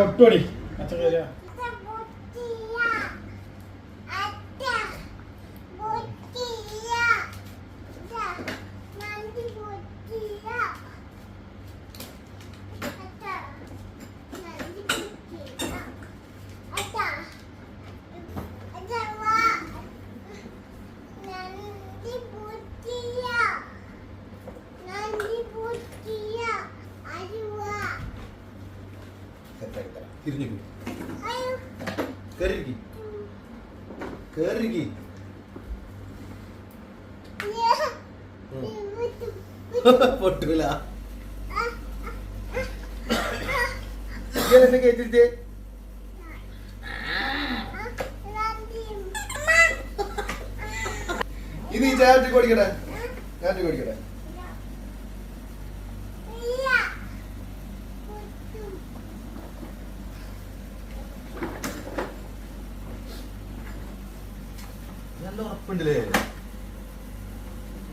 പൊട്ടുപടി അച്ഛൻ കേറിയിരിക്കി പൊട്ടൂല. ഇത് ഈ ചാറ്റി കൊടിക്കട ചാറ്റി കൊടുക്കട്ടെ.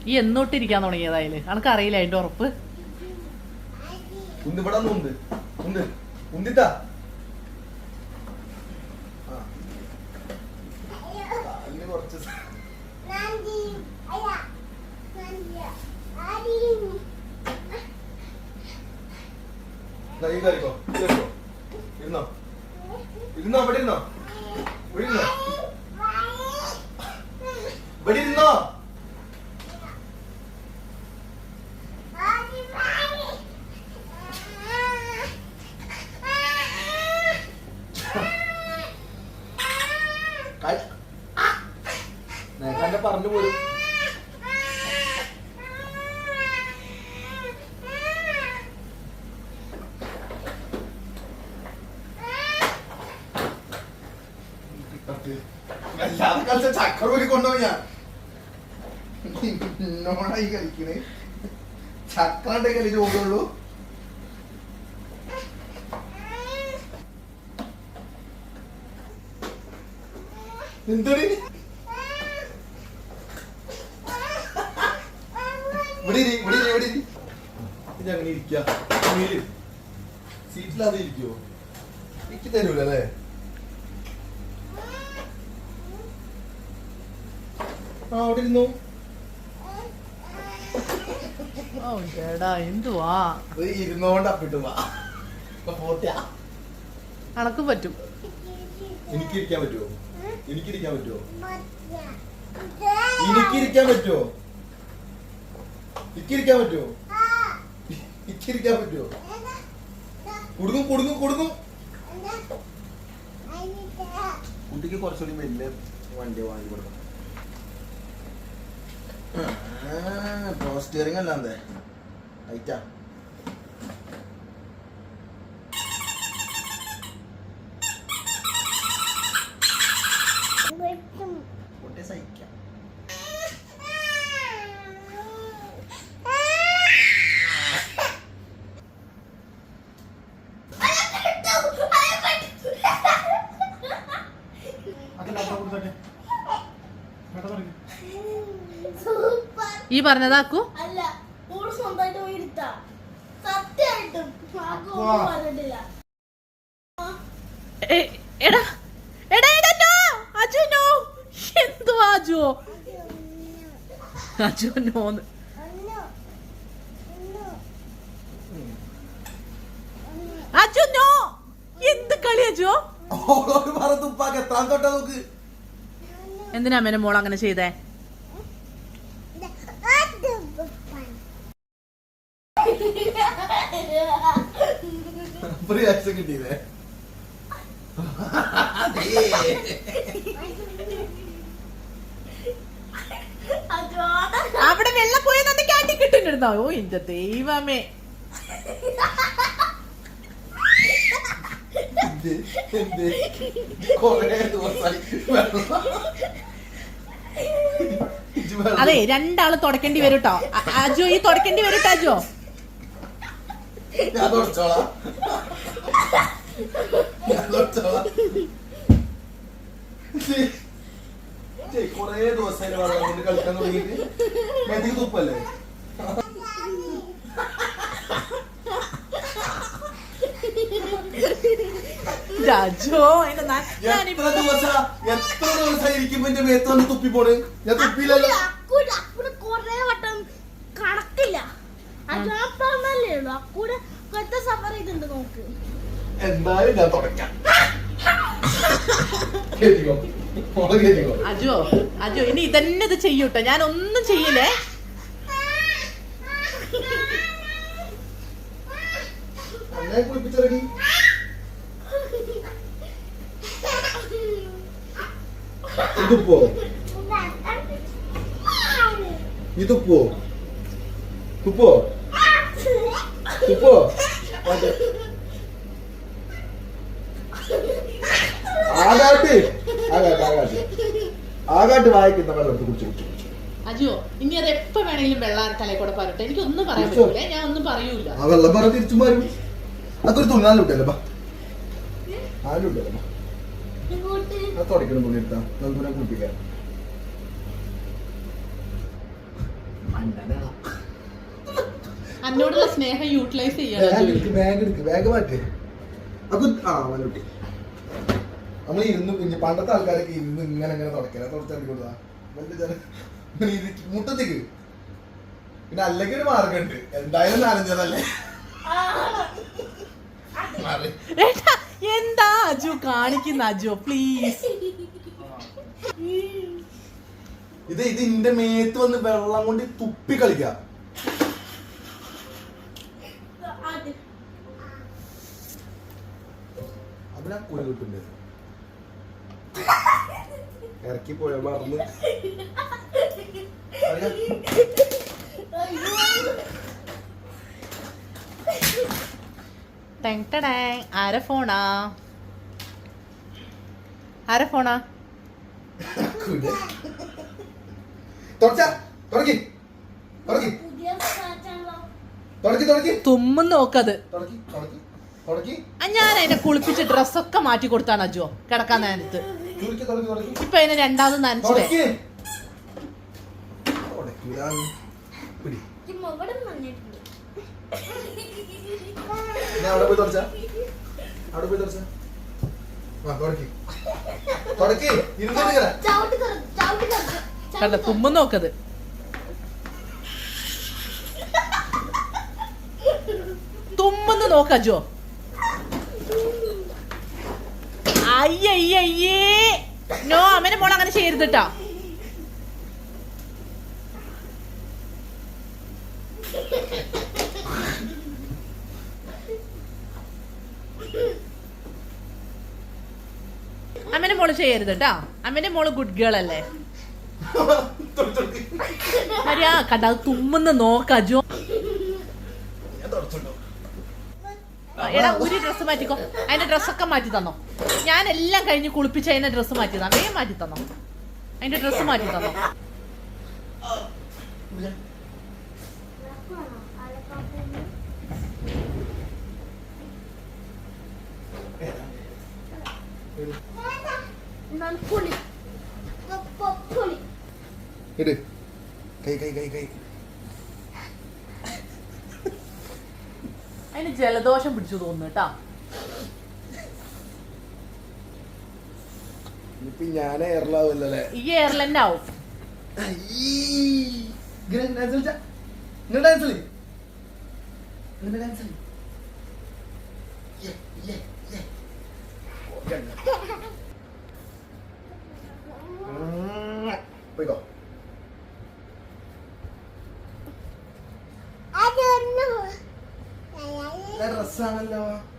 ഈ എന്നോട്ടിരിക്കാൻ തുടങ്ങിയതായി അനക്ക് അറിയില്ല അതിന്റെ ഉറപ്പ്? ഇരുന്നോ? ഇരുന്നോ അവിടെ ഉണ്ട് ഉണ്ടിട്ടാ ആ അതിന് കുറച്ച് സ- ദാ ഈ കറിക്കോ ഈ കറിക്കോ ഇരുന്നോ ഇരുന്നോ ഇവിടെ ഇരുന്നോ ഇവിടെ ഇരുന്നോ ഇവിടെ ഇരുന്നോ നേരത്തെ പറഞ്ഞു പോലും അല്ലാതെ കളിച്ച ചക്കര പോയി കൊണ്ടുപോയി ഞാൻ. എന്നോടായി കളിക്കണേ. ചക്രന്റെ കളി ചോടുള്ളൂ എന്തൊരു ഇവിടെ ഇരി, ഇവിടെ ഇവിടെ. ഇത് അങ്ങനെ ഇരിക്ക. സീറ്റിലാതെ ഇരിക്കുവോ? എനിക്ക് തരൂല ആ അവിടെ ഇരുന്നു? ഓ ചേടാ എന്തുവാ ഇരുന്നോണ്ട് അപ്പിട്ട് വാ. ഇപ്പൊ പോട്ടെ. അനക്ക് പറ്റും. എനിക്ക് ഇരിക്കാൻ പറ്റുമോ എനിക്ക് ഇരിക്കാൻ പറ്റുമോ എനിക്ക് ഇരിക്കാൻ പറ്റുമോ ഇരിക്കാൻ പറ്റുമോ ഇരിക്കാൻ പറ്റുമോ കുടുങ്ങും കുടുങ്ങും കുടുങ്ങും കുട്ടിക്ക് കുറച്ചുകൂടി വലിയ വണ്ടി വാങ്ങി കൊടുക്കണം. പവർ സ്റ്റിയറിംഗ് അല്ലാതെ. ഹൈറ്റാ കുട്ടിയെ സഹിക്കാം ഈ പറഞ്ഞതാക്കൂ അല്ല ഓൾ സ്വന്തമായിട്ട് പോയി എടുത്താ സത്യമായിട്ടും ആർക്കും ഒന്നും അപ്പാ. പറഞ്ഞിട്ടില്ല. പറഞ്ഞതാക്കൂ എടാ എടാ എടാ നോ അജു നോ. എന്തുവാ അജു അജു നോന്ന് അജു നോ. എന്ത് കളി അജു ഓളോട് പറ തുപ്പാക്ക് എത്രാൻ തൊട്ടാ എന്തിനാ അമ്മേനെ മോൾ അങ്ങനെ ചെയ്തേ? ആഴ്ച കിട്ടിയില്ലേ? അവിടെ വെള്ളം പോയെന്നെ കാട്ടി കിട്ടുന്നുണ്ടോ? ഓ എന്റെ ദൈവമേ. അതെ രണ്ടാൾ തുടക്കേണ്ടി വരും കേട്ടോ അജു ഈ തുടക്കേണ്ടി വരും അജോ അജു. ഞാൻ തുടച്ചോളാം ഞാൻ തുടച്ചോളാം കൊറേ ദിവസമായി കൊണ്ട് കളിക്കാൻ തുടങ്ങിയിട്ട്. മെതിക്ക് തുപ്പല്ലേ? രാജോ എത്ര ദിവസ എത്ര ദിവസം ഇരിക്കുമ്പോ എന്റെ മേത്ത് വന്ന് തുപ്പി പോണ് ഞാൻ തുപ്പിയില്ലല്ലോ അക്കൂടെ അക്കൂടെ കൊറേ വട്ടം കണക്കില്ല അജാപ്പന്നല്ലേ ഉള്ളു അക്കൂടെ കൊറേ സഫർ ചെയ്തിട്ടുണ്ട് നോക്ക്. ഞാൻ തുടക്കാം അജോ അജോ ഇനി ഇതന്നെ ഇത് ചെയ്യൂട്ടോ ഞാൻ ഒന്നും ചെയ്യില്ലേ? ഇതുപ്പോ? ഇതുപ്പോ? ഇതുപ്പോ? തുപ്പോ അതെ. ആകാട്ട് ആകാട്ട് ആകാട്ട് ആകാട്ട് വായിക്കുന്ന വെള്ളം കുടിച്ചു കുടിച്ചു അജിയോ ഇനി അത് എപ്പോ വേണമെങ്കിലും വെള്ളം തലയിൽ കൂടെ പറയട്ടെ. എനിക്ക് ഒന്നും പറയാൻ. പറ്റൂലേ. ഞാൻ ഒന്നും പറയൂല. ആ വെള്ളം പറ തിരിച്ചു മാറും. അതൊരു തുണാലുണ്ടല്ലോ അത് തുടക്കണം തുണി എടുത്താ. നന്ദുനെ കുളിപ്പിക്കാൻ എന്നോടുള്ള സ്നേഹം യൂട്ടിലൈസ് ചെയ്യണം. ബാഗ്. എടുക്ക് ബാഗ് മാറ്റ്. അത് ആ മനുട്ടി നമ്മൾ ഇരുന്ന് കുഞ്ഞ് പണ്ടത്തെ ആൾക്കാരൊക്കെ ഇരുന്ന് ഇങ്ങനെ ഇങ്ങനെ തുടക്കല. തുടച്ചാൽ കൊടുത്താ. മുട്ടത്തേക്ക്. പിന്നെ അല്ലെങ്കിൽ ഒരു മാർഗമുണ്ട് എന്തായാലും നാലഞ്ചതല്ലേ എന്താ അജു? കാണിക്കുന്ന അജു പ്ലീസ് ഇത് ഇത് ഇന്റെ മേത്ത് വന്ന് വെള്ളം കൊണ്ട് തുപ്പി കളിക്കാം. അതിനാ കൂലി കിട്ടുന്നത് ഇറക്കി പോയ മറന്ന്. ആരെ ഫോണാ? ആരെ ഫോണാ? തുമ്മും നോക്കത് തുടക്കി തുടക്കി ഞാൻ അതിനെ കുളിപ്പിച്ച് ഡ്രസ്സൊക്കെ മാറ്റി കൊടുത്താണ് അജോ. കിടക്കാൻ നേരത്ത്. ഇപ്പൊ അതിനെ രണ്ടാമത് നനച്ചില്ലേ തുടക്കി. നോക്കത്. പിടി നോക്കാ മുകളിൽ വന്നിട്ടുണ്ട് ഞാൻ അവിടെ പോയി തുടച്ചാ അവിടെ പോയി തുടച്ചാ ആ തുടക്കി തുടക്കി ഇരുന്നിട്ട് ഇങ്ങനെ. ചവിട്ടി കറ- ചവിട്ടി കറ- ചവിട്ടി കണ്ട കറ- തുമ്മും നോക്കത് തുമ്മെന്ന് നോക്കജോ അയ്യയ്യേ നോ അമ്മേനെ മോൾ അങ്ങനെ ചെയ്യരുത് കേട്ടോ അമ്മേനെ മോൾ ചെയ്യരുത് കേട്ടോ അമ്മേന്റെ മോൾ ഗുഡ് ഗേൾ അല്ലേ. മര്യാ കണ്ട തുമ്മെന്ന് നോക്കജോ ഞാൻ തുടച്ചിട്ടു എടാ ഒരു ഡ്രസ്സ് മാറ്റിക്കോ. അതിന്റെ ഡ്രസ്സൊക്കെ മാറ്റി തന്നോ ഞാൻ എല്ലാം കഴിഞ്ഞ് കുളിപ്പിച്ച് അതിന്റെ ഡ്രസ്സ് മാറ്റി തന്നെ വേഗം മാറ്റി തന്നോ അതിന്റെ ഡ്രസ്സ് മാറ്റി തന്നോ ഇട്. കൈ കൈ കൈ കൈ. അതിന് ജലദോഷം പിടിച്ചു തോന്നുന്നു കേട്ടാ. ഞാൻ ഈ എയർലൻഡ് ആവും. ഇങ്ങനെ Sangan daw ah.